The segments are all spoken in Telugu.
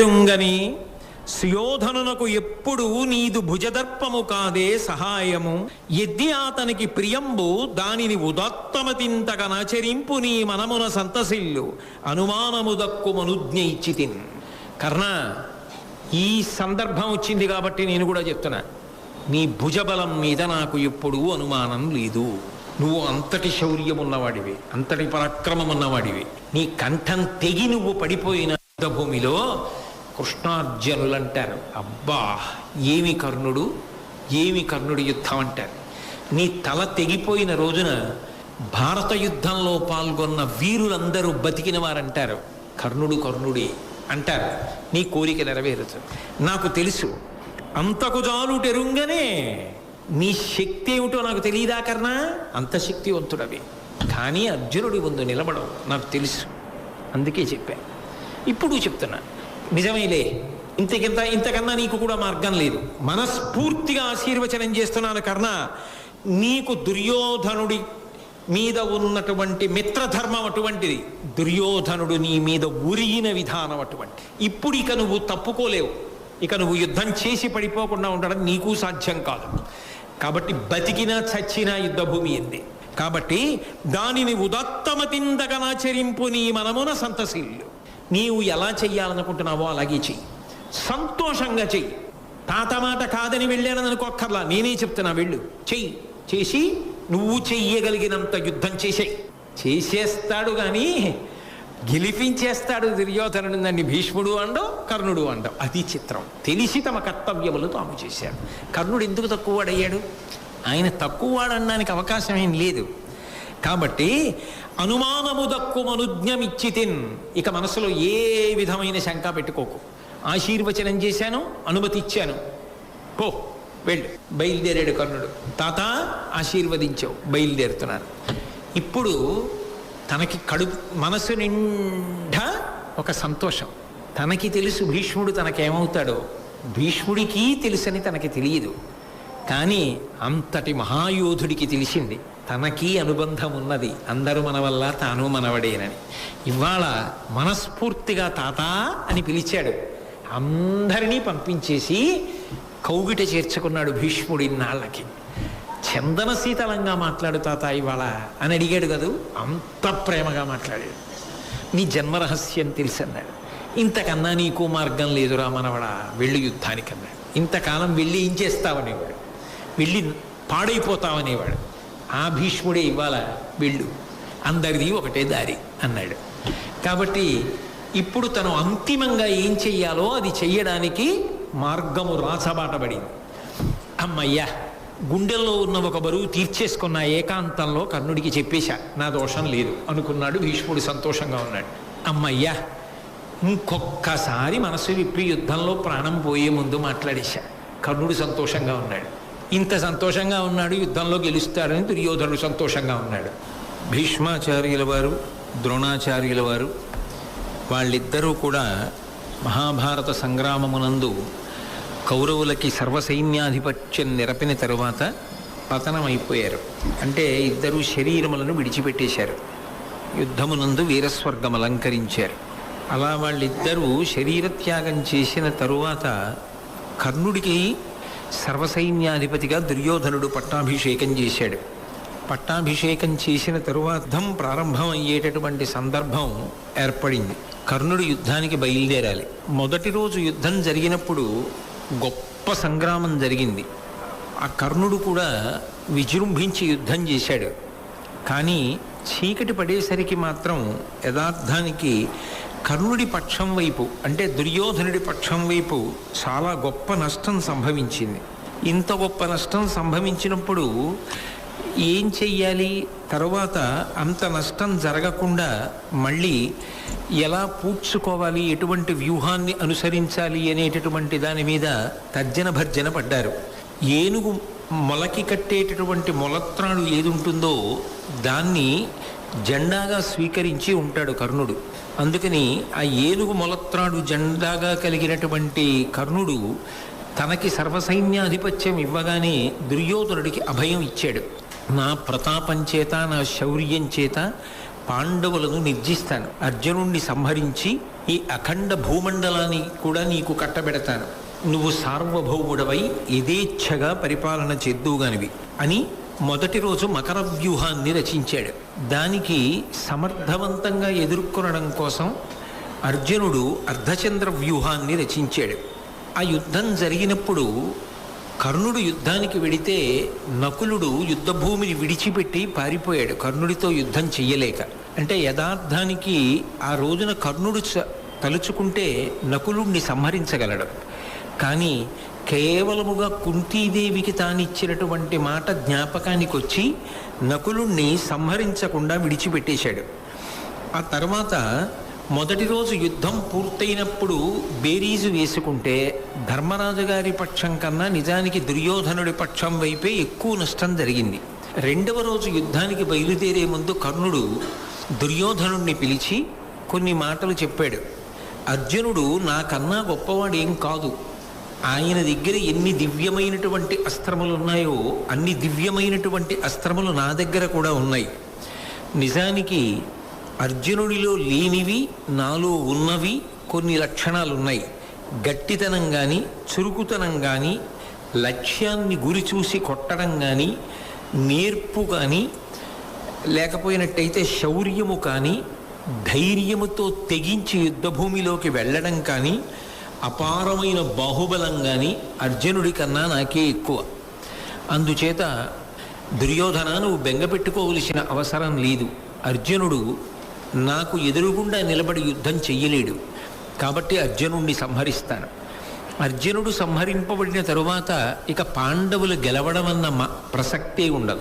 రుంగని సుయోధనునకు ఎప్పుడు నీదు భుజదర్పము కాదే సహాయము. ఎద్ది అతనికి ప్రియంబు దానిని ఉదత్తమతింతగనచరింపు నీ మనమున సంతసిల్లు. అనుమానము దక్కుమనుజ్ఞయిచ్చితిన్ కర్ణ ఈ సందర్భం వచ్చింది కాబట్టి నేను కూడా చెప్తున్నా. నీ భుజబలం మీద నాకు ఎప్పుడూ అనుమానం లేదు. నువ్వు అంతటి శౌర్యం ఉన్నవాడివి అంతటి పరాక్రమం ఉన్నవాడివి నీ కంఠం తెగి నువ్వు పడిపోయిన యుద్ధభూమిలో కృష్ణార్జునులు అంటారు అబ్బా ఏమి కర్ణుడు? ఏమి కర్ణుడి యుద్ధం అంటారు. నీ తల తెగిపోయిన రోజున భారత యుద్ధంలో పాల్గొన్న వీరులందరూ బతికిన వారంటారు కర్ణుడు కర్ణుడే అంటారు. నీ కోరిక నెరవేరుతుంది. నాకు తెలుసు అంతకు జాలుటెరుంగనే నీ శక్తి ఏమిటో నాకు తెలియదా కర్ణా? అంత శక్తివంతుడవి. కానీ అర్జునుడి ముందు నిలబడవు. నాకు తెలుసు. అందుకే చెప్పాను ఇప్పుడు చెప్తున్నా. నిజమేలే. ఇంతకింత ఇంతకన్నా నీకు కూడా మార్గం లేదు. మనస్ఫూర్తిగా ఆశీర్వచనం చేస్తున్నాను కర్ణ. నీకు దుర్యోధనుడి మీద ఉన్నటువంటి మిత్రధర్మం అటువంటిది. దుర్యోధనుడు నీ మీద ఉరిగిన విధానం అటువంటి. ఇప్పుడు ఇక నువ్వు తప్పుకోలేవు. ఇక నువ్వు యుద్ధం చేసి పడిపోకుండా ఉండడం నీకు సాధ్యం కాదు. కాబట్టి బతికినా చచ్చినా యుద్ధభూమి ఎంది. కాబట్టి దానిని ఉదత్తమతిందగనాచరింపు నీ మనమున సంతశీలు నీవు ఎలా చెయ్యాలనుకుంటున్నావో అలాగే చెయ్యి. సంతోషంగా చెయ్యి. తాత మాట కాదని వెళ్ళానని అనుకోక్కర్లా. నేనే చెప్తున్నా వెళ్ళు. చెయ్యి. చేసి నువ్వు చెయ్యగలిగినంత యుద్ధం చేసేయి. చేసేస్తాడు కానీ గెలిపించేస్తాడు దుర్యోధనుడు నన్ను భీష్ముడు అండవు కర్ణుడు అండవు అది చిత్రం. తెలిసి తమ కర్తవ్యములు తాము చేశాడు కర్ణుడు ఎందుకు తక్కువ వాడయ్యాడు ఆయన తక్కువ వాడనడానికి అవకాశం ఏం లేదు. కాబట్టి అనుమానము దక్కుమనుజ్ఞమిచ్చితిన్ ఇక మనసులో ఏ విధమైన శంక పెట్టుకోకు. ఆశీర్వచనం చేశాను అనుమతి ఇచ్చాను. పో వెళ్ళు. బయలుదేరాడు కర్ణుడు. తాత ఆశీర్వదించావు బయలుదేరుతున్నాను ఇప్పుడు తనకి కడుపు మనసు నిండా ఒక సంతోషం. తనకి తెలుసు భీష్ముడు తనకేమవుతాడో. భీష్ముడికి తెలుసని తనకి తెలియదు. కానీ అంతటి మహాయోధుడికి తెలిసింది. తనకి అనుబంధం ఉన్నది అందరూ మన వల్ల తాను మనవడేనని. ఇవాళ మనస్ఫూర్తిగా తాత అని పిలిచాడు. అందరినీ పంపించేసి కౌగిట చేర్చుకున్నాడు భీష్ముడి నాళ్ళకి. చందన శీతలంగా మాట్లాడు తాత ఇవాళ అని అడిగాడు కదూ? అంత ప్రేమగా మాట్లాడాడు. నీ జన్మరహస్యం తెలుసన్నాడు. ఇంతకన్నా నీకు మార్గం లేదురా మనవడా వెళ్ళి యుద్ధానికి అన్నాడు ఇంతకాలం వెళ్ళి ఏం చేస్తావనేవాడు? వెళ్ళి పాడైపోతావనేవాడు. ఆ భీష్ముడే ఇవాళ వెళ్ళు. అందరిది ఒకటే దారి అన్నాడు. కాబట్టి ఇప్పుడు తను అంతిమంగా ఏం చెయ్యాలో అది చెయ్యడానికి మార్గము రాచబాటబడింది అమ్మయ్యా గుండెల్లో ఉన్న ఒక బరువు తీర్చేసుకున్న ఏకాంతంలో కర్ణుడికి చెప్పేశా నా దోషం లేదు అనుకున్నాడు భీష్ముడు సంతోషంగా ఉన్నాడు. అమ్మయ్యా ఇంకొక్కసారి మనసు విప్పి యుద్ధంలో ప్రాణం పోయే ముందు మాట్లాడేశా కర్ణుడు సంతోషంగా ఉన్నాడు. ఇంత సంతోషంగా ఉన్నాడు యుద్ధంలో గెలుస్తాడని దుర్యోధనుడు సంతోషంగా ఉన్నాడు. భీష్మాచార్యుల వారు ద్రోణాచార్యుల వారు వాళ్ళిద్దరూ కూడా మహాభారత సంగ్రామమునందు కౌరవులకి సర్వసైన్యాధిపత్యం నిరపిన తరువాత పతనమైపోయారు. అంటే ఇద్దరు శరీరములను విడిచిపెట్టేశారు. యుద్ధమునందు వీరస్వర్గం అలంకరించారు. అలా వాళ్ళిద్దరూ శరీరత్యాగం చేసిన తరువాత కర్ణుడికి సర్వసైన్యాధిపతిగా దుర్యోధనుడు పట్టాభిషేకం చేశాడు. పట్టాభిషేకం చేసిన తరువాత ప్రారంభం అయ్యేటటువంటి సందర్భం ఏర్పడింది. కర్ణుడు యుద్ధానికి బయలుదేరాలి. మొదటి రోజు యుద్ధం జరిగినప్పుడు గొప్ప సంగ్రామం జరిగింది. ఆ కర్ణుడు కూడా విజృంభించి యుద్ధం చేశాడు. కానీ చీకటి పడేసరికి మాత్రం యథార్థానికి కర్ణుడి పక్షం వైపు అంటే దుర్యోధనుడి పక్షం వైపు చాలా గొప్ప నష్టం సంభవించింది. ఇంత గొప్ప నష్టం సంభవించినప్పుడు ఏం చెయ్యాలి? తర్వాత అంత నష్టం జరగకుండా మళ్ళీ ఎలా పూడ్చుకోవాలి? ఎటువంటి వ్యూహాన్ని అనుసరించాలి అనేటటువంటి దాని మీద తర్జన భర్జన పడ్డారు. ఏనుగు మొలకి కట్టేటటువంటి మొలత్రాడు ఏది ఉంటుందో దాన్ని జెండాగా స్వీకరించి ఉంటాడు కర్ణుడు. అందుకని ఆ ఏనుగు మొలత్రాడు జెండాగా కలిగినటువంటి కర్ణుడు తనకి సర్వసైన్యాధిపత్యం ఇవ్వగానే దుర్యోధనుడికి అభయం ఇచ్చాడు. నా ప్రతాపం చేత నా శౌర్యం చేత పాండవులను నిర్జిస్తాను. అర్జునుణ్ణి సంహరించి ఈ అఖండ భూమండలాన్ని కూడా నీకు కట్టబెడతాను. నువ్వు సార్వభౌముడవై యథేచ్ఛగా పరిపాలన చేద్దువుగానివి అని మొదటి రోజు మకర వ్యూహాన్ని రచించాడు. దానికి సమర్థవంతంగా ఎదుర్కొనడం కోసం అర్జునుడు అర్ధచంద్ర వ్యూహాన్ని రచించాడు. ఆ యుద్ధం జరిగినప్పుడు కర్ణుడు యుద్ధానికి వెడితే నకులుడు యుద్ధభూమిని విడిచిపెట్టి పారిపోయాడు. కర్ణుడితో యుద్ధం చెయ్యలేక. అంటే యథార్థానికి ఆ రోజున కర్ణుడు చ- తలుచుకుంటే నకులుడిని సంహరించగలడు. కానీ కేవలముగా కుంతీదేవికి తానిచ్చినటువంటి మాట జ్ఞాపకానికి వచ్చి నకులుణ్ణి సంహరించకుండా విడిచిపెట్టేశాడు. ఆ తర్వాత మొదటి రోజు యుద్ధం పూర్తయినప్పుడు బేరీజు వేసుకుంటే ధర్మరాజు గారి పక్షం కన్నా నిజానికి దుర్యోధనుడి పక్షం వైపే ఎక్కువ నష్టం జరిగింది. రెండవ రోజు యుద్ధానికి బయలుదేరే ముందు కర్ణుడు దుర్యోధనుడిని పిలిచి కొన్ని మాటలు చెప్పాడు. అర్జునుడు నాకన్నా గొప్పవాడు ఏం కాదు. ఆయన దగ్గర ఎన్ని దివ్యమైనటువంటి అస్త్రములు ఉన్నాయో అన్ని దివ్యమైనటువంటి అస్త్రములు నా దగ్గర కూడా ఉన్నాయి. నిజానికి అర్జునుడిలో లేనివి నాలో ఉన్నవి కొన్ని లక్షణాలు ఉన్నాయి గట్టితనం కానీ చురుకుతనం కానీ లక్ష్యాన్ని గురి చూసి కొట్టడం కానీ నేర్పు కానీ లేకపోయినట్టయితే శౌర్యము కానీ ధైర్యముతో తెగించి యుద్ధభూమిలోకి వెళ్ళడం కానీ అపారమైన బాహుబలం కానీ అర్జునుడి కన్నా నాకే ఎక్కువ. అందుచేత దుర్యోధన నువ్వు బెంగపెట్టుకోవలసిన అవసరం లేదు. అర్జునుడు నాకు ఎదురుగుండా నిలబడి యుద్ధం చెయ్యలేడు. కాబట్టి అర్జునుడిని సంహరిస్తాను. అర్జునుడు సంహరింపబడిన తరువాత ఇక పాండవులు గెలవడం అన్న ప్రసక్తే ఉండదు.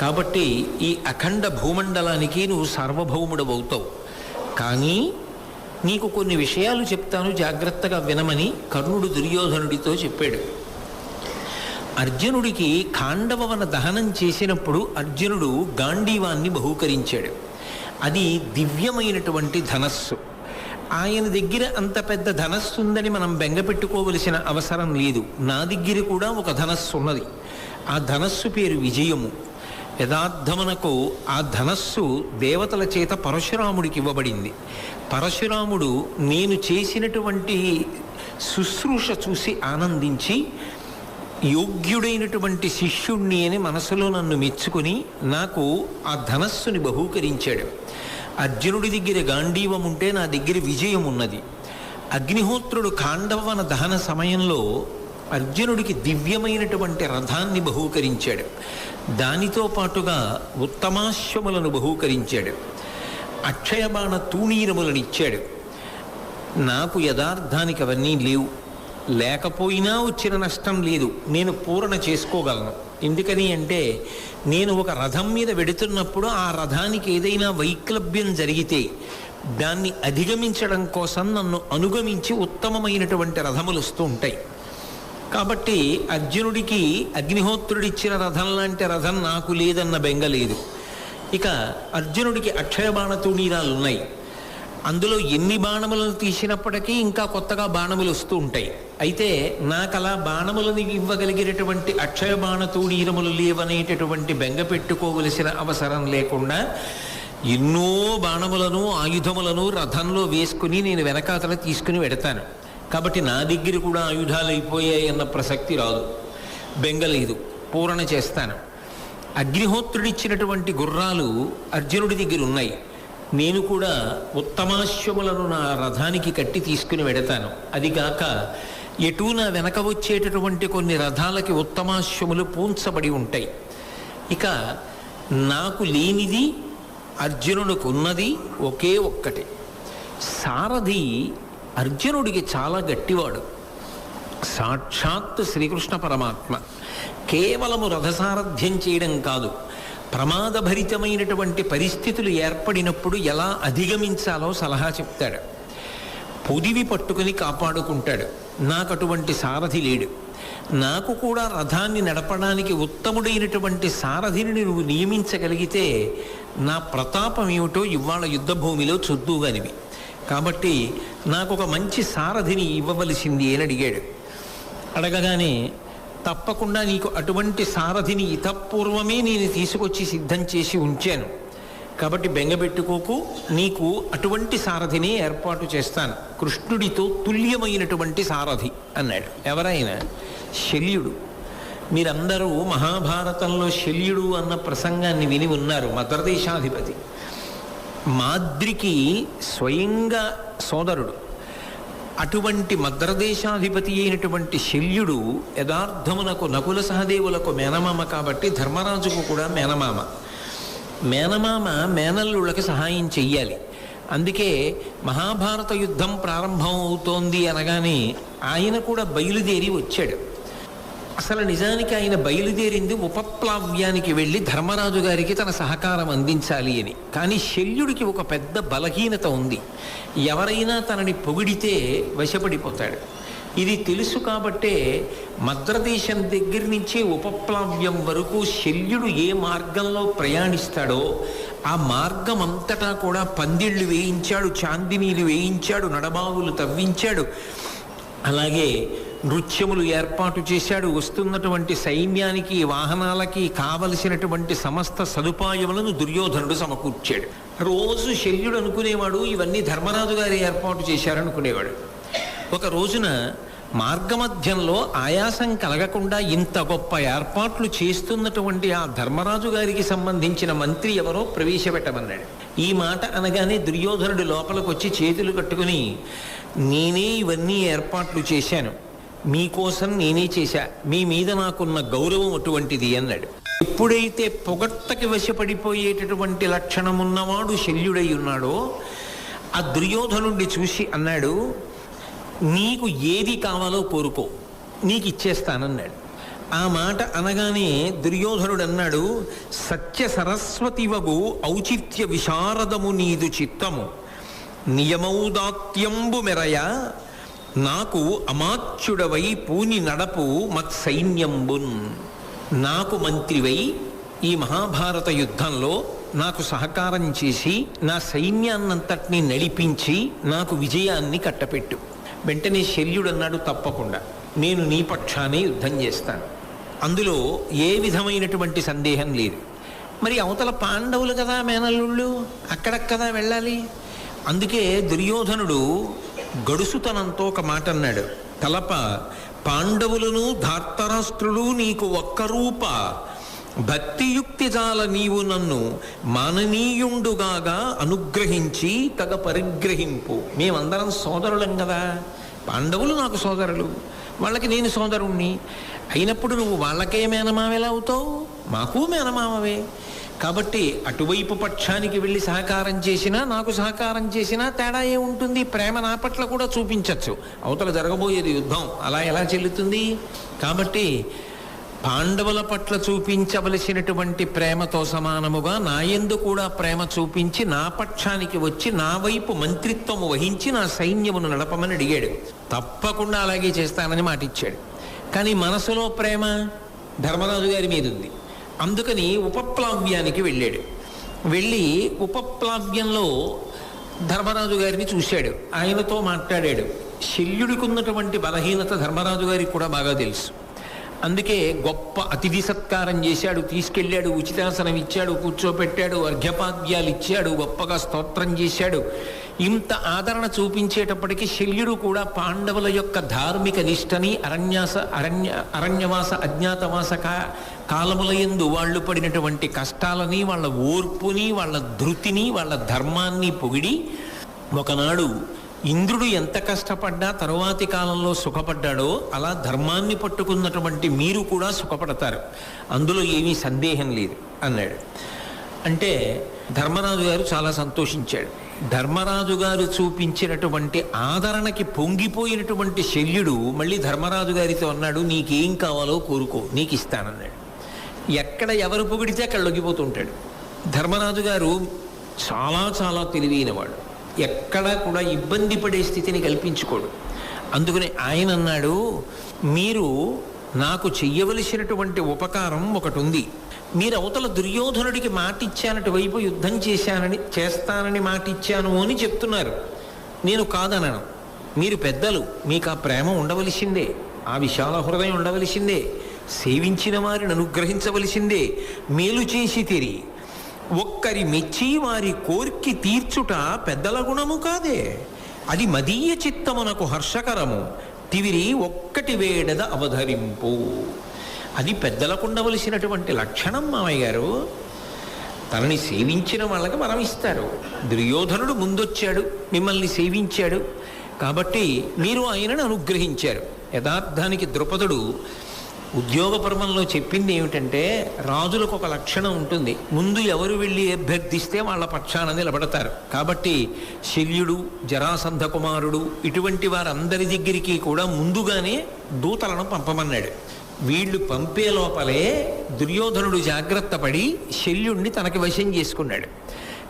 కాబట్టి ఈ అఖండ భూమండలానికి నువ్వు సార్వభౌముడవవుతావు. కానీ నీకు కొన్ని విషయాలు చెప్తాను జాగ్రత్తగా వినమని కర్ణుడు దుర్యోధనుడితో చెప్పాడు. అర్జునుడికి ఖాండవవన దహనం చేసినప్పుడు అర్జునుడు గాంధీవాన్ని బహూకరించాడు. అది దివ్యమైనటువంటి ధనస్సు. ఆయన దగ్గర అంత పెద్ద ధనస్సు ఉందని మనం బెంగపెట్టుకోవలసిన అవసరం లేదు. నా దగ్గర కూడా ఒక ధనస్సు ఉన్నది. ఆ ధనస్సు పేరు విజయము. యథార్థమునకు ఆ ధనస్సు దేవతల చేత పరశురాముడికి ఇవ్వబడింది. పరశురాముడు నేను చేసినటువంటి శుశ్రూష చూసి ఆనందించి యోగ్యుడైనటువంటి శిష్యుణ్ణి అని మనసులో నన్ను మెచ్చుకొని నాకు ఆ ధనస్సుని బహూకరించాడు. అర్జునుడి దగ్గర గాంధీవం ఉంటే నా దగ్గర విజయం ఉన్నది. అగ్నిహోత్రుడు ఖాండవన దహన సమయంలో అర్జునుడికి దివ్యమైనటువంటి రథాన్ని బహూకరించాడు. దానితో పాటుగా ఉత్తమాశ్వములను బహూకరించాడు. అక్షయబాణ తూణీరములను ఇచ్చాడు. నాకు యథార్థానికి అవన్నీ లేవు. లేకపోయినా వచ్చిన నష్టం లేదు. నేను పూరణ చేసుకోగలను. ఎందుకని అంటే నేను ఒక రథం మీద వెడుతున్నప్పుడు ఆ రథానికి ఏదైనా వైక్లభ్యం జరిగితే దాన్ని అధిగమించడం కోసం నన్ను అనుగమించి ఉత్తమమైనటువంటి రథములు వస్తూ ఉంటాయి. కాబట్టి అర్జునుడికి అగ్నిహోత్రుడిచ్చిన రథం లాంటి రథం నాకు లేదన్న బెంగ లేదు. ఇక అర్జునుడికి అక్షయ తూణీరాలు ఉన్నాయి అందులో ఎన్ని బాణములను తీసినప్పటికీ ఇంకా కొత్తగా బాణములు వస్తూ ఉంటాయి. అయితే నాకు అలా బాణములను ఇవ్వగలిగినటువంటి అక్షయ బాణతూడీరములు లేవనేటటువంటి బెంగ పెట్టుకోవలసిన అవసరం లేకుండా ఎన్నో బాణములను ఆయుధములను రథంలో వేసుకుని నేను వెనకాతల తీసుకుని వెడతాను. కాబట్టి నా దగ్గర కూడా ఆయుధాలు అయిపోయాయి అన్న ప్రసక్తి రాదు. బెంగలేదు పూరణ చేస్తాను. అగ్నిహోత్రుడిచ్చినటువంటి గుర్రాలు అర్జునుడి దగ్గర ఉన్నాయి. నేను కూడా ఉత్తమాశ్వములను నా రథానికి కట్టి తీసుకుని వెడతాను. అది కాక ఎటూ నా వెనక వచ్చేటటువంటి కొన్ని రథాలకి ఉత్తమాశ్వములు పూంచబడి ఉంటాయి. ఇక నాకు లేనిది అర్జునుడికి ఉన్నది ఒకే ఒక్కటి. సారథి అర్జునుడికి చాలా గట్టివాడు. సాక్షాత్ శ్రీకృష్ణ పరమాత్మ. కేవలము రథసారథ్యం చేయడం కాదు. ప్రమాదభరితమైనటువంటి పరిస్థితులు ఏర్పడినప్పుడు ఎలా అధిగమించాలో సలహా చెప్తాడు. పొదివి పట్టుకుని కాపాడుకుంటాడు. నాకు అటువంటి సారథి లేడు. నాకు కూడా రథాన్ని నడపడానికి ఉత్తముడైనటువంటి సారథిని నువ్వు నియమించగలిగితే నా ప్రతాపం ఏమిటో ఇవాళ యుద్ధభూమిలో చూద్దుగానివి. కాబట్టి నాకు ఒక మంచి సారథిని ఇవ్వవలసింది అని అడిగాడు అడగగానే తప్పకుండా నీకు అటువంటి సారథిని ఇతపూర్వమే నేను తీసుకొచ్చి సిద్ధం చేసి ఉంచాను. కాబట్టి బెంగబెట్టుకోకు నీకు అటువంటి సారథిని ఏర్పాటు చేస్తాను. కృష్ణుడితో తుల్యమైనటువంటి సారథి అన్నాడు. ఎవరైనా? శల్యుడు. మీరందరూ మహాభారతంలో శల్యుడు అన్న ప్రసంగాన్ని విని ఉన్నారు మద్రదేశాధిపతి. మాద్రికి స్వయంగా సోదరుడు. అటువంటి మద్రదేశాధిపతి అయినటువంటి శల్యుడు యథార్థమునకు నకుల సహదేవులకు మేనమామ కాబట్టి ధర్మరాజుకు కూడా మేనమామ. మేనమామ మేనల్లుళ్ళకి సహాయం చెయ్యాలి. అందుకే మహాభారత యుద్ధం ప్రారంభం అవుతోంది అనగానే ఆయన కూడా బయలుదేరి వచ్చాడు. అసలు నిజానికి ఆయన బయలుదేరింది ఉపప్లావ్యానికి వెళ్ళి ధర్మరాజు గారికి తన సహకారం అందించాలి అని. కానీ శల్యుడికి ఒక పెద్ద బలహీనత ఉంది. ఎవరైనా తనని పొగిడితే వశపడిపోతాడు. ఇది తెలుసు కాబట్టే మద్రదేశం దగ్గర నుంచి ఉపప్లావ్యం వరకు శల్యుడు ఏ మార్గంలో ప్రయాణిస్తాడో ఆ మార్గం అంతటా కూడా పందిళ్ళు వేయించాడు చాందినీలు వేయించాడు నడబావులు తవ్వించాడు. అలాగే నృత్యములు ఏర్పాటు చేశాడు. వస్తున్నటువంటి సైన్యానికి వాహనాలకి కావలసినటువంటి సమస్త సదుపాయములను దుర్యోధనుడు సమకూర్చాడు. రోజు శల్యుడు అనుకునేవాడు ఇవన్నీ ధర్మరాజు గారి ఏర్పాటు చేశారనుకునేవాడు. ఒక రోజున మార్గమధ్యంలో ఆయాసం కలగకుండా ఇంత గొప్ప ఏర్పాట్లు చేస్తున్నటువంటి ఆ ధర్మరాజు గారికి సంబంధించిన మంత్రి ఎవరో ప్రవేశపెట్టమన్నాడు. ఈ మాట అనగానే దుర్యోధనుడు లోపలికొచ్చి చేతులు కట్టుకుని నేనే ఇవన్నీ ఏర్పాట్లు చేశాను. మీకోసం నేనే చేశా. మీ మీద నాకున్న గౌరవం అటువంటిది అన్నాడు. ఎప్పుడైతే పొగట్టకి వశపడిపోయేటటువంటి లక్షణం ఉన్నవాడు శల్యుడై ఉన్నాడో ఆ దుర్యోధనుడిని చూసి అన్నాడు నీకు ఏది కావాలో కోరుకో. నీకు ఇచ్చేస్తానన్నాడు. ఆ మాట అనగానే దుర్యోధనుడు అన్నాడు సత్య సరస్వతివగు ఔచిత్య విశారదము నీదు చిత్తము. నియమౌదాత్యంబు మెరయ నాకు అమాత్యుడవై పూని నడపు మత్సైన్యంబున్. నాకు మంత్రివై ఈ మహాభారత యుద్ధంలో నాకు సహకారం చేసి నా సైన్యాన్నంతటినీ నడిపించి నాకు విజయాన్ని కట్టపెట్టు. వెంటనే శల్యుడు అన్నాడు తప్పకుండా. నేను నీ పక్షానే యుద్ధం చేస్తాను. అందులో ఏ విధమైనటువంటి సందేహం లేదు. మరి అవతల పాండవులు కదా మేనల్లుళ్ళు? అక్కడక్కదా వెళ్ళాలి? అందుకే దుర్యోధనుడు గడుసుతనంతో ఒక మాట అన్నాడు తలప పాండవులను ధార్తరాష్ట్రులు నీకు ఒక్క రూప. భక్తియుక్తి జాల నీవు నన్ను మాననీయుండుగాగా అనుగ్రహించి తగ పరిగ్రహింపు. మేమందరం సోదరులం కదా పాండవులు నాకు సోదరులు. వాళ్ళకి నేను సోదరుణ్ణి. అయినప్పుడు నువ్వు వాళ్ళకే మేనమావెలా అవుతావు? మాకు మేనమామవే కాబట్టి అటువైపు పక్షానికి వెళ్ళి సహకారం చేసినా నాకు సహకారం చేసినా తేడా ఏముంటుంది ప్రేమ నా పట్ల కూడా చూపించవచ్చు అవతల జరగబోయేది యుద్ధం. అలా ఎలా చెల్లుతుంది? కాబట్టి పాండవుల పట్ల చూపించవలసినటువంటి ప్రేమతో సమానముగా నా యందు కూడా ప్రేమ చూపించి నా పక్షానికి వచ్చి నా వైపు మంత్రిత్వము వహించి నా సైన్యమును నడపమని అడిగాడు. తప్పకుండా అలాగే చేస్తానని మాటిచ్చాడు. కానీ మనసులో ప్రేమ ధర్మరాజు గారి మీద ఉంది అందుకని ఉపప్లావ్యానికి వెళ్ళాడు. వెళ్ళి ఉపప్లావ్యంలో ధర్మరాజు గారిని చూశాడు. ఆయనతో మాట్లాడాడు. శల్యుడికి ఉన్నటువంటి బలహీనత ధర్మరాజు గారికి కూడా బాగా తెలుసు. అందుకే గొప్ప అతిథి సత్కారం చేశాడు తీసుకెళ్ళాడు ఉచితాసనం ఇచ్చాడు కూర్చోపెట్టాడు అర్ఘ్యపాద్యాలు ఇచ్చాడు గొప్పగా స్తోత్రం చేశాడు. ఇంత ఆదరణ చూపించేటప్పటికీ శల్యుడు కూడా పాండవుల యొక్క ధార్మిక నిష్టని అరణ్యాస అరణ్య అరణ్యవాస అజ్ఞాతవాస కాలములయందు వాళ్ళు పడినటువంటి కష్టాలని వాళ్ళ ఓర్పుని వాళ్ళ ధృతిని వాళ్ళ ధర్మాన్ని పొగిడి ఒకనాడు ఇంద్రుడు ఎంత కష్టపడ్డా తరువాతి కాలంలో సుఖపడ్డాడో అలా ధర్మాన్ని పట్టుకున్నటువంటి మీరు కూడా సుఖపడతారు. అందులో ఏమీ సందేహం లేదు అన్నాడు. అంటే ధర్మరాజు గారు చాలా సంతోషించాడు. ధర్మరాజు గారు చూపించినటువంటి ఆదరణకి పొంగిపోయినటువంటి శల్యుడు మళ్ళీ ధర్మరాజు గారితో అన్నాడు నీకేం కావాలో కోరుకో నీకు ఇస్తానన్నాడు ఎక్కడ ఎవరు పొగిడితే అక్కడ లొంగిపోతుంటాడు. ధర్మరాజు గారు చాలా చాలా తెలివైనవాడు. ఎక్కడా కూడా ఇబ్బంది పడే స్థితిని కల్పించుకోడు. అందుకని ఆయన అన్నాడు మీరు నాకు చెయ్యవలసినటువంటి ఉపకారం ఒకటి ఉంది. మీరు అవతల దుర్యోధనుడికి మాటిచ్చానటి వైపు యుద్ధం చేశానని చేస్తానని మాటిచ్చాను అని చెప్తున్నారు. నేను కాదనను. మీరు పెద్దలు మీకు ఆ ప్రేమ ఉండవలసిందే. ఆ విశాల హృదయం ఉండవలసిందే. సేవించిన వారిని అనుగ్రహించవలసిందే. మేలు చేసి తిరిగి ఒక్కరి మెచ్చి వారి కోర్కి తీర్చుట పెద్దల గుణము కాదే. అది మదీయ చిత్తమునకు హర్షకరము. తివిరి ఒక్కటి వేడద అవధరింపు. అది పెద్దలకు ఉండవలసినటువంటి లక్షణం మామయ్య గారు. తనని సేవించిన వాళ్ళకి వరం ఇస్తారు. దుర్యోధనుడు ముందొచ్చాడు మిమ్మల్ని సేవించాడు. కాబట్టి మీరు ఆయనను అనుగ్రహించారు. యథార్థానికి ద్రుపదుడు ఉద్యోగ పర్వంలో చెప్పింది ఏమిటంటే రాజులకు ఒక లక్షణం ఉంటుంది. ముందు ఎవరు వెళ్ళి అభ్యర్థిస్తే వాళ్ళ పక్షాన నిలబడతారు. కాబట్టి శల్యుడు జరాసంధ కుమారుడు ఇటువంటి వారందరి దగ్గరికి కూడా ముందుగానే దూతలను పంపమన్నాడు. వీళ్ళు పంపే లోపలే దుర్యోధనుడు జాగ్రత్త పడి శల్యుణ్ణి తనకి వశం చేసుకున్నాడు.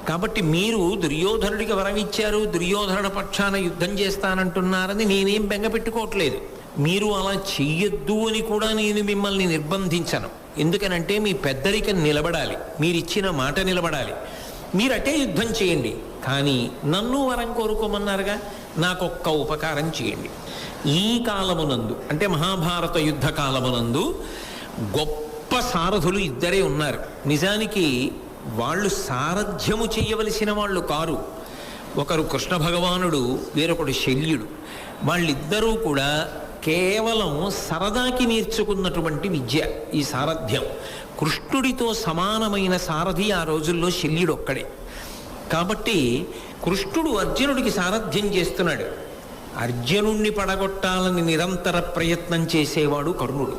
కాబట్టి మీరు దుర్యోధనుడికి వరం ఇచ్చారు దుర్యోధనుడి పక్షాన యుద్ధం చేస్తానంటున్నారని నేనేం బెంగపెట్టుకోవట్లేదు మీరు అలా చెయ్యొద్దు అని కూడా నేను మిమ్మల్ని నిర్బంధించను. ఎందుకనంటే మీ పెద్దరికం నిలబడాలి మీరిచ్చిన మాట నిలబడాలి. మీరటే యుద్ధం చేయండి. కానీ నన్ను వరం కోరుకోమన్నారుగా? నాకొక్క ఉపకారం చేయండి. ఈ కాలమునందు అంటే మహాభారత యుద్ధ కాలమునందు గొప్ప సారథులు ఇద్దరే ఉన్నారు. నిజానికి వాళ్ళు సారథ్యము చేయవలసిన వాళ్ళు కారు. ఒకరు కృష్ణ భగవానుడు వేరొకడు శల్యుడు. వాళ్ళిద్దరూ కూడా కేవలం సరదాకి నేర్చుకున్నటువంటి విద్య ఈ సారథ్యం. కృష్ణుడితో సమానమైన సారథి ఆ రోజుల్లో శల్యుడు ఒక్కడే కాబట్టి కృష్ణుడు అర్జునుడికి సారథ్యం చేస్తున్నాడు. అర్జునుణ్ణి పడగొట్టాలని నిరంతర ప్రయత్నం చేసేవాడు కర్ణుడు.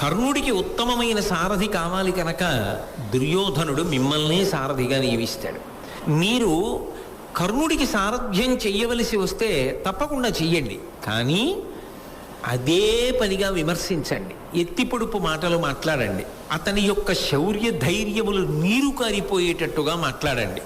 కర్ణుడికి ఉత్తమమైన సారథి కావాలి కనుక దుర్యోధనుడు మిమ్మల్ని సారథిగా నియమిస్తాడు. మీరు కర్ణుడికి సారథ్యం చెయ్యవలసి వస్తే తప్పకుండా చెయ్యండి. కానీ అదే పనిగా విమర్శించండి. ఎత్తిపొడుపు మాటలు మాట్లాడండి. అతని యొక్క శౌర్య ధైర్యములు నీరు కారిపోయేటట్టుగా మాట్లాడండి.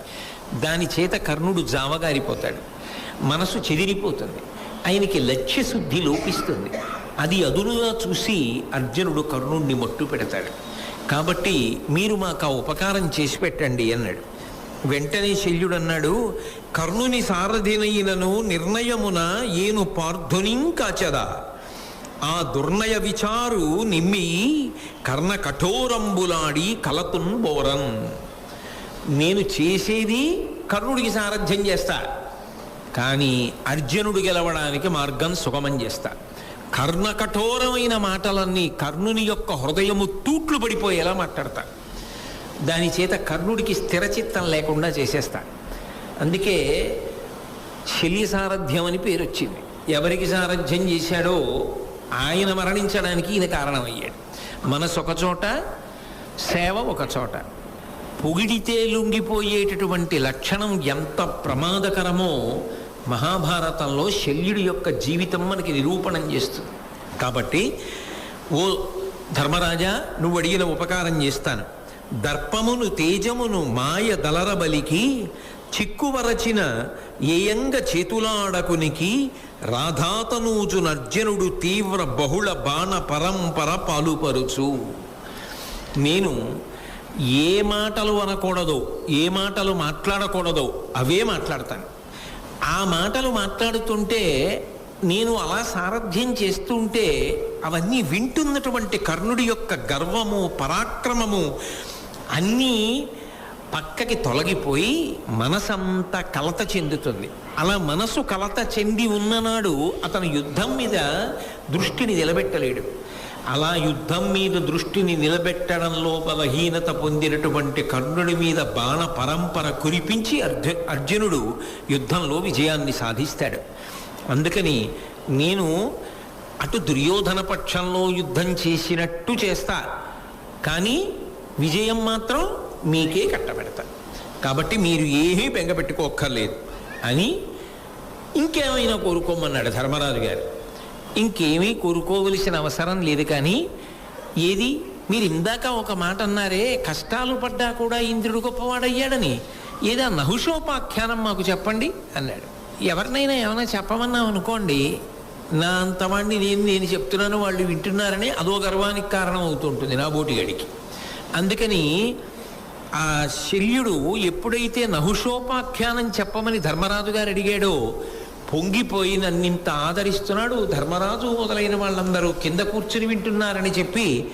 దాని చేత కర్ణుడు జావగారిపోతాడు మనసు చెదిరిపోతుంది. ఆయనకి లక్ష్యశుద్ధి లోపిస్తుంది. అది అదునుగా చూసి అర్జునుడు కర్ణుడిని మట్టు పెడతాడు. కాబట్టి మీరు మాకు ఆ ఉపకారం చేసి పెట్టండి అన్నాడు. వెంటనే శల్యుడు అన్నాడు కర్ణుని సారథినైనను నిర్ణయమున ఏను పార్థునింకాచదా ఆ దుర్ణయ విచారు నిమ్మి కర్ణ కఠోరంబులాడి కలతున్ బోరన్. నేను చేసేది కర్ణుడికి సారథ్యం చేస్తా. కానీ అర్జునుడు గెలవడానికి మార్గం సుగమం చేస్తా. కర్ణ కఠోరమైన మాటలన్నీ కర్ణుని యొక్క హృదయము తూట్లు పడిపోయేలా మాట్లాడతా. దాని చేత కర్ణుడికి స్థిరచిత్తం లేకుండా చేసేస్తా. అందుకే శల్య సారథ్యం అని పేరు వచ్చింది. ఎవరికి సారథ్యం చేశాడో ఆయన మరణించడానికి ఈయన కారణమయ్యాడు. మనసు ఒక చోట సేవ ఒక చోట. పొగిడితే లొంగిపోయేటటువంటి లక్షణం ఎంత ప్రమాదకరమో మహాభారతంలో శల్యుడి యొక్క జీవితం మనకి నిరూపణం చేస్తుంది. కాబట్టి ఓ ధర్మరాజా నువ్వు అడిగిన ఉపకారం చేస్తాను. దర్పమును తేజమును మాయ దలరబలికి చిక్కువరచిన ఏయంగ చేతులాడకునికి రాధాతనూజునర్జనుడు తీవ్ర బహుళ బాణ పరంపర పాలుపరుచు. నేను ఏ మాటలు అనకూడదో ఏ మాటలు మాట్లాడకూడదో అవే మాట్లాడతాను. ఆ మాటలు మాట్లాడుతుంటే నేను అలా సారథ్యం చేస్తుంటే అవన్నీ వింటున్నటువంటి కర్ణుడి యొక్క గర్వము పరాక్రమము అన్నీ పక్కకి తొలగిపోయి మనసంతా కలత చెందుతుంది. అలా మనసు కలత చెంది ఉన్ననాడు అతను యుద్ధం మీద దృష్టిని నిలబెట్టలేడు. అలా యుద్ధం మీద దృష్టిని నిలబెట్టడంలో బలహీనత పొందినటువంటి కర్ణుడి మీద బాణ పరంపర కురిపించి అర్జు అర్జునుడు యుద్ధంలో విజయాన్ని సాధిస్తాడు. అందుకని నేను అటు దుర్యోధన పక్షంలో యుద్ధం చేసినట్టు చేస్తా. కానీ విజయం మాత్రం మీకే కట్టబెడతా. కాబట్టి మీరు ఏమీ బెంగపెట్టుకోక్కర్లేదు. అని ఇంకేమైనా కోరుకోమన్నాడు ధర్మరాజు గారు. ఇంకేమీ కోరుకోవలసిన అవసరం లేదు కానీ ఏది? మీరు ఇందాక ఒక మాట అన్నారే కష్టాలు పడ్డా కూడా ఇంద్రుడు గొప్పవాడయ్యాడని. ఏదా నహుషోపాఖ్యానం మాకు చెప్పండి? అన్నాడు. ఎవరినైనా ఏమైనా చెప్పమన్నాం అనుకోండి నా అంతవాణ్ణి నేను నేను చెప్తున్నాను వాళ్ళు వింటున్నారని అదో గర్వానికి కారణం అవుతుంటుంది నా బోటిగడికి అందుకని ఆ శల్యుడు ఎప్పుడైతే నహుషోపాఖ్యానం చెప్పమని ధర్మరాజు గారు అడిగాడో పొంగిపోయి నన్నింత ఆదరిస్తున్నాడు ధర్మరాజు మొదలైన వాళ్ళందరూ. కింద కూర్చుని వింటున్నారని చెప్పి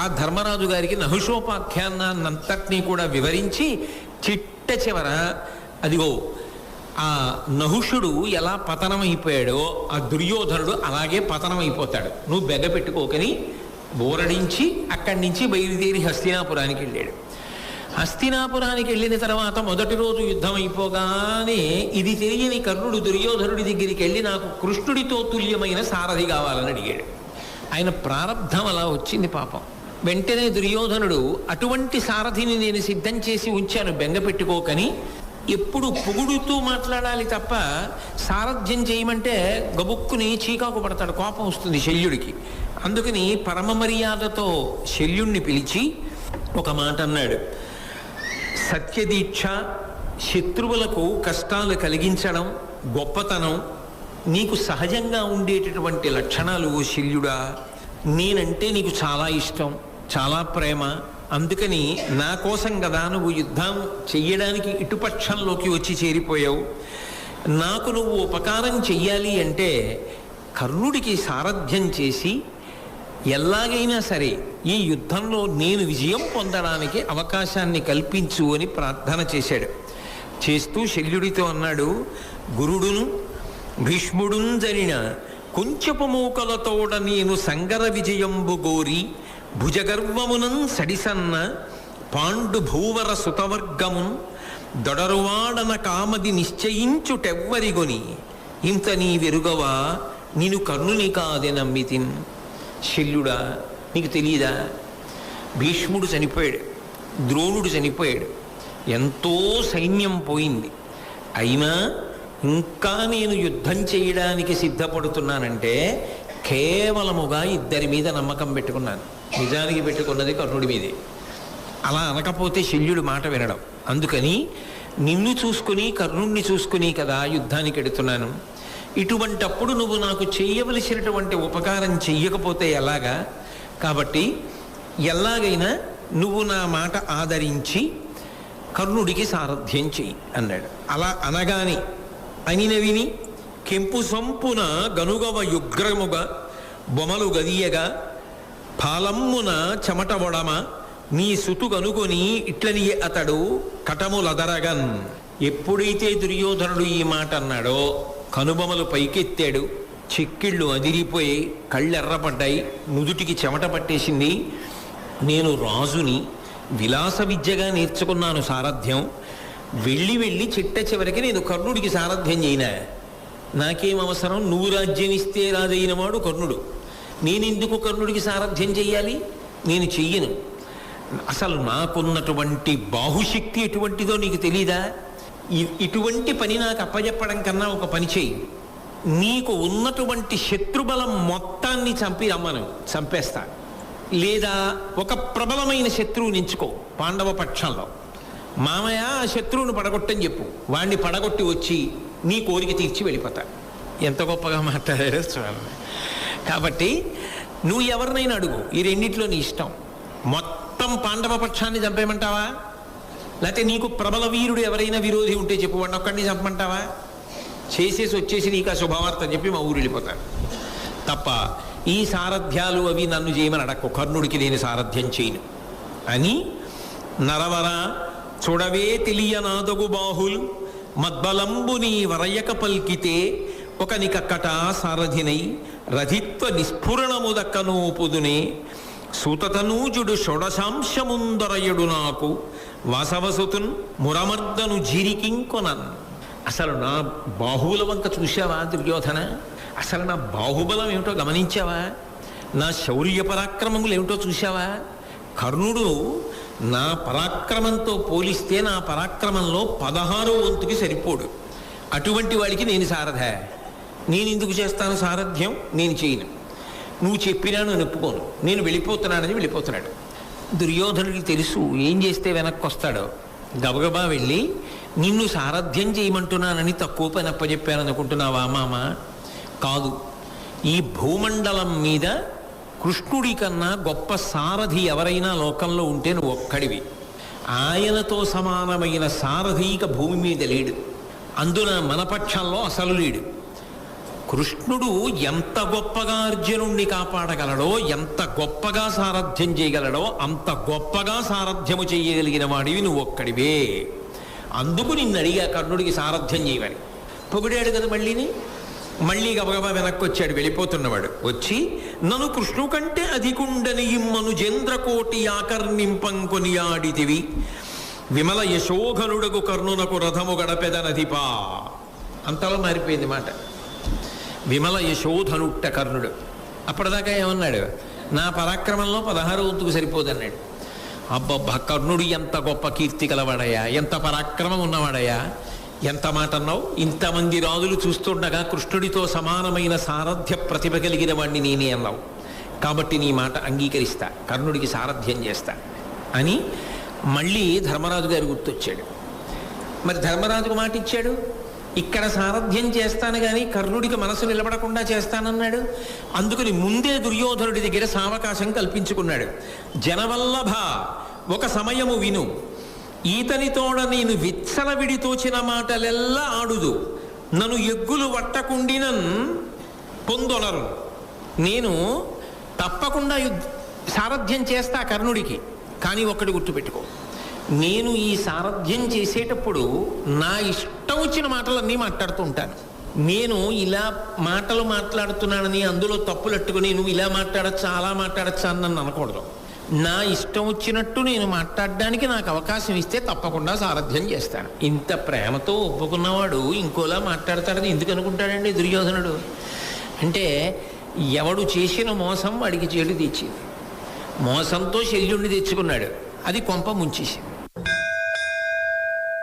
ఆ ధర్మరాజు గారికి నహుషోపాఖ్యానాన్నంతటినీ కూడా వివరించి చిట్ట చివర అదిగో ఆ నహుషుడు ఎలా పతనమైపోయాడో ఆ దుర్యోధనుడు అలాగే పతనమైపోతాడు. నువ్వు బెగ పెట్టుకోకని బోరడించి అక్కడి నుంచి బయలుదేరి హస్తినాపురానికి వెళ్ళాడు. హస్తినాపురానికి వెళ్ళిన తర్వాత మొదటి రోజు యుద్ధం అయిపోగానే ఇది తెలియని కర్ణుడు దుర్యోధనుడి దగ్గరికి వెళ్ళి నాకు కృష్ణుడితో తుల్యమైన సారథి కావాలని అడిగాడు. ఆయన ప్రారంధం అలా వచ్చింది పాపం. వెంటనే దుర్యోధనుడు అటువంటి సారథిని నేను సిద్ధం చేసి ఉంచాను బెంగ పెట్టుకోకని ఎప్పుడు పొగుడుతూ మాట్లాడాలి తప్ప సారథ్యం చేయమంటే గబుక్కుని చీకాకు పడతాడు కోపం వస్తుంది శల్యుడికి. అందుకని పరమ మర్యాదతో శల్యుణ్ణి పిలిచి ఒక మాట అన్నాడు. సత్యదీక్ష శత్రువులకు కష్టాలు కలిగించడం గొప్పతనం నీకు సహజంగా ఉండేటటువంటి లక్షణాలు ఓ శల్యుడా నేనంటే నీకు చాలా ఇష్టం చాలా ప్రేమ. అందుకని నా కోసం కదా నువ్వు యుద్ధం చెయ్యడానికి ఇటుపక్షంలోకి వచ్చి చేరిపోయావు. నాకు నువ్వు ఉపకారం చెయ్యాలి అంటే కర్ణుడికి సారథ్యం చేసి ఎలాగైనా సరే ఈ యుద్ధంలో నేను విజయం పొందడానికి అవకాశాన్ని కల్పించు అని ప్రార్థన చేశాడు. చేస్తూ శల్యుడితో అన్నాడు గురుడును భీష్ముడును జరిన కొంచెపు మూకలతోడ నేను సంగర విజయంబు గోరి భుజగర్వమునం సడిసన్న పాండు భూవర సుతవర్గమున్ దొడరువాడన కామది నిశ్చయించుటెవ్వరిగొని ఇంత నీ వెరుగవా నిను కర్ణుని కాదే నమ్మితిన్. శల్యుడా నీకు తెలియదా భీష్ముడు చనిపోయాడు ద్రోణుడు చనిపోయాడు. ఎంతో సైన్యం పోయింది. అయినా ఇంకా నేను యుద్ధం చేయడానికి సిద్ధపడుతున్నానంటే కేవలముగా ఇద్దరి మీద నమ్మకం పెట్టుకున్నాను. నిజానికి పెట్టుకున్నది కర్ణుడి మీదే. అలా అనకపోతే శల్యుడు మాట వినడం. అందుకని నిన్ను చూసుకుని కర్ణుణ్ణి చూసుకుని కదా యుద్ధానికి ఎడుతున్నాను. ఇటువంటప్పుడు నువ్వు నాకు చేయవలసినటువంటి ఉపకారం చెయ్యకపోతే ఎలాగా? కాబట్టి ఎలాగైనా నువ్వు నా మాట ఆదరించి కర్ణుడికి సారథ్యం చెయ్యి అన్నాడు. అలా అనగానే అనిన విని కెంపు సంపున గనుగవ యుగ్రముగా బొమలు గదియగా పాలమ్మున చెమట నీ సుతు కనుకొని ఇట్లని అతడు కటములదరగన్. ఎప్పుడైతే దుర్యోధనుడు ఈ మాట అన్నాడో కనుబొమలు పైకెత్తాడు. చెక్కిళ్ళు అదిరిపోయి కళ్ళెర్రపడ్డాయి. నుదుటికి చెమట పట్టేసింది. నేను రాజుని విలాస విద్యగా నేర్చుకున్నాను సారథ్యం. వెళ్ళి వెళ్ళి చిట్ట చివరికి నేను కర్ణుడికి సారథ్యం చేయనా. నాకేం అవసరం? నువ్వు రాజ్యం ఇస్తే రాజైన వాడు కర్ణుడు. నేనెందుకు కర్ణుడికి సారథ్యం చెయ్యాలి? నేను చెయ్యను. అసలు నాకున్నటువంటి బాహుశక్తి ఎటువంటిదో నీకు తెలీదా? ఇటువంటి పని నాకు అప్పజెప్పడం కన్నా ఒక పని చెయ్యి. నీకు ఉన్నటువంటి శత్రుబలం మొత్తాన్ని చంపి రమ్మను చంపేస్తా. లేదా ఒక ప్రబలమైన శత్రువుని ఎంచుకో పాండవ పక్షంలో. మామయ్య ఆ శత్రువుని పడగొట్టని చెప్పు. వాణ్ణి పడగొట్టి వచ్చి నీ కోరిక తీర్చి వెళ్ళిపోతా. ఎంత గొప్పగా మాట్లాడారో చూడండి కాబట్టి నువ్వు ఎవరినైనా అడుగు ఈ రెండిట్లో నీ ఇష్టం. మొత్తం పాండవ పక్షాన్ని చంపేయమంటావా? లేకపోతే నీకు ప్రబల వీరుడు ఎవరైనా విరోధి ఉంటే చెప్పు వాడిని ఒక్కడిని చంపమంటావా? చేసేసి వచ్చేసి నీకు ఆ శుభవార్త చెప్పి మా ఊరు వెళ్ళిపోతారు. తప్ప ఈ సారథ్యాలు అవి నన్ను చేయమని అడక్కు కర్ణుడికి నేను సారథ్యం చేయను. అని నరవర చూడవే తెలియనాదగు బాహులు మద్బలంబు నీ వరయక పల్కితే ఒక నికక్కట సారథినై రథిత్వ నిస్ఫురణము దక్కనూపుదునే సూతతనూజుడు షొడశాంశముందరయుడు నాకు వాసవసుతున్ మురమర్దను జీరికింకొనన్. అసలు నా బాహువుల వంక చూశావా దుర్యోధన? అసలు నా బాహుబలం ఏమిటో గమనించావా? నా శౌర్య పరాక్రమములు ఏమిటో చూశావా? కర్ణుడు నా పరాక్రమంతో పోలిస్తే నా పరాక్రమంలో పదహారో వంతుకి సరిపోడు. అటువంటి వాడికి నేను సారథ. నేను ఎందుకు చేస్తాను సారథ్యం? నేను చేయను. నువ్వు చెప్పినా నేను ఒప్పుకోను. నేను వెళ్ళిపోతున్నానని వెళ్ళిపోతున్నాడు. దుర్యోధనుడికి తెలుసు ఏం చేస్తే వెనక్కి వస్తాడో గబగబా వెళ్ళి నిన్ను సారథ్యం చేయమంటున్నానని తక్కువ పని అప్పచెప్పాను అనుకుంటున్నావా మామ? కాదు. ఈ భూమండలం మీద కృష్ణుడి కన్నా గొప్ప సారథి ఎవరైనా లోకంలో ఉంటే నువ్వు ఒక్కడివి. ఆయనతో సమానమైన సారథీక భూమి మీద లేడు. అందున మన పక్షంలో అసలు లేడు. కృష్ణుడు ఎంత గొప్పగా అర్జునుణ్ణి కాపాడగలడో ఎంత గొప్పగా సారథ్యం చేయగలడో అంత గొప్పగా సారథ్యము చేయగలిగిన వాడివి నువ్వు ఒక్కడివే అందుకు నిన్ను అడిగా కర్ణుడికి సారథ్యం చేయమని. పొగిడాడు కదా మళ్ళీని? మళ్ళీ గబగబా వెనక్కి వచ్చాడు వెళ్ళిపోతున్నవాడు. వచ్చి నన్ను కృష్ణు కంటే అధికుండని ఇమ్మను జంద్రకోటి ఆకర్ణింపంకొనియాడితివి విమల యశోఘనుడకు కర్ణునకు రథము గడపెదనధిపా అంతలో మారిపోయింది మాట. విమల యశోధనుట్ట కర్ణుడు అప్పటిదాకా ఏమన్నాడు? నా పరాక్రమంలో పదహారు వంతుకు సరిపోదన్నాడు అబ్బబ్బా కర్ణుడు ఎంత గొప్ప కీర్తి కలవాడయా ఎంత పరాక్రమం ఉన్నవాడయా ఎంత మాట అన్నావు? ఇంతమంది రాజులు చూస్తుండగా కృష్ణుడితో సమానమైన సారథ్య ప్రతిభ కలిగిన వాడిని నేనే అన్నావు. కాబట్టి నీ మాట అంగీకరిస్తా కర్ణుడికి సారథ్యం చేస్తా అని మళ్ళీ ధర్మరాజు గారు గుర్తొచ్చాడు. మరి ధర్మరాజుకు మాట ఇచ్చాడు ఇక్కడ సారథ్యం చేస్తాను కానీ కర్ణుడికి మనసు నిలబడకుండా చేస్తానన్నాడు. అందుకని ముందే దుర్యోధనుడి దగ్గర సావకాశం కల్పించుకున్నాడు. జనవల్లభ ఒక సమయము విను. ఈతనితోడ నేను విచ్చలవిడి తోచిన మాటలెల్లా ఆడుదు. నన్ను ఎగ్గులు వట్టకుండినన్ పొందొలరు. నేను తప్పకుండా యుద్ధ సారథ్యం చేస్తా కర్ణుడికి. కానీ ఒక్కటి గుర్తుపెట్టుకో. నేను ఈ సారథ్యం చేసేటప్పుడు నా ఇష్టం వచ్చిన మాటలన్నీ మాట్లాడుతూ ఉంటాను. నేను ఇలా మాటలు మాట్లాడుతున్నానని అందులో తప్పులట్టుకుని నువ్వు ఇలా మాట్లాడచ్చా అలా మాట్లాడచ్చా అని నన్ను అనకూడదు. నా ఇష్టం వచ్చినట్టు నేను మాట్లాడడానికి నాకు అవకాశం ఇస్తే తప్పకుండా సారథ్యం చేస్తాను. ఇంత ప్రేమతో ఒప్పుకున్నవాడు ఇంకోలా మాట్లాడతాడని ఎందుకు అనుకుంటాడండి దుర్యోధనుడు? అంటే ఎవడు చేసిన మోసం వాడికి చేడు తెచ్చింది మోసంతో శల్యుణ్ణి తెచ్చుకున్నాడు. అది కొంప ముంచేసింది.